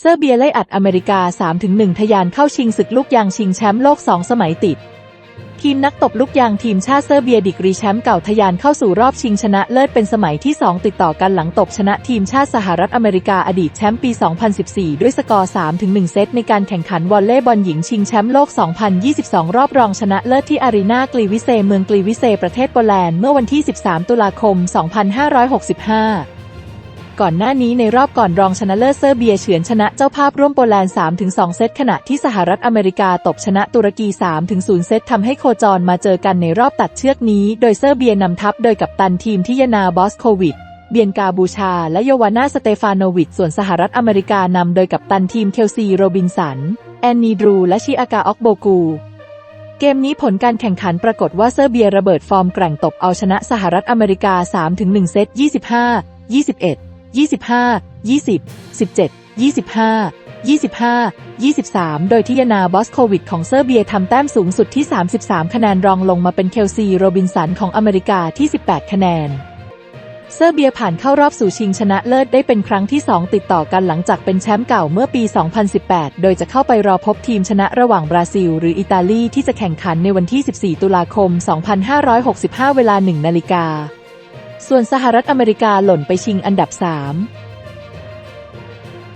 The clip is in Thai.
เซอร์เบียไล่อัดอเมริกา 3-1ทะยานเข้าชิงศึกลูกยางชิงแชมป์โลก 2 สมัยติด ทีมนักตบลูกยางทีมชาติเซอร์เบียดิกรีแชมป์เก่าทะยานเข้าสู่รอบชิงชนะเลิศเป็นสมัยที่ 2 ติดต่อกันหลังตบชนะทีมชาติสหรัฐอเมริกาอดีตแชมป์ปี 2014 ด้วยสกอร์ 3-1 เซตในการแข่งขันวอลเลย์บอลหญิงชิงแชมป์โลก 2022 รอบรองชนะเลิศที่อารีนากลีวิเซเมืองกลีวิเซประเทศโปแลนด์เมื่อวันที่ 13 ตุลาคม 2565 ก่อนหน้านี้ในรอบก่อนรองชนะเลิศเซอร์เบียเฉือนชนะเจ้าภาพร่วมโปแลนด์ 3-2 เซตขณะที่สหรัฐอเมริกาตบชนะตุรกี 3-0 เซตทำให้โคจรมาเจอกันในรอบตัดเชือกนี้ โดยเซอร์เบียนำทัพโดยกัปตันทีมทิยานาบอสโควิดเบียนกาบูชา และโยวานาสเตฟานโนวิชส่วนสหรัฐอเมริกานำโดยกัปตันทีมเคลซีโรบินสัน แอนนีดรู และชิอากาออกโบกูเกมนี้ผลการแข่งขันปรากฏว่าเซอร์เบียระเบิดฟอร์มแกร่งตบเอาชนะสหรัฐอเมริกา 3-1 เซต 25 21 25 20 17 25 25 23 โดยทิยานาบอสโควิดของเซอร์เบียทำแต้มสูงสุดที่ 33 คะแนนรองลงมาเป็นเคลซีโรบินสันของอเมริกาที่ 18 คะแนน เซอร์เบียผ่านเข้ารอบสู่ชิงชนะเลิศได้เป็นครั้งที่ 2 ติดต่อกันหลังจากเป็นแชมป์เก่าเมื่อปี 2018 โดยจะเข้าไปรอพบทีมชนะระหว่างบราซิล หรืออิตาลีที่จะแข่งขันในวันที่ 14 ตุลาคม 2565 เวลา 1 นาฬิกา ส่วนสหรัฐอเมริกาหล่นไปชิงอันดับ 3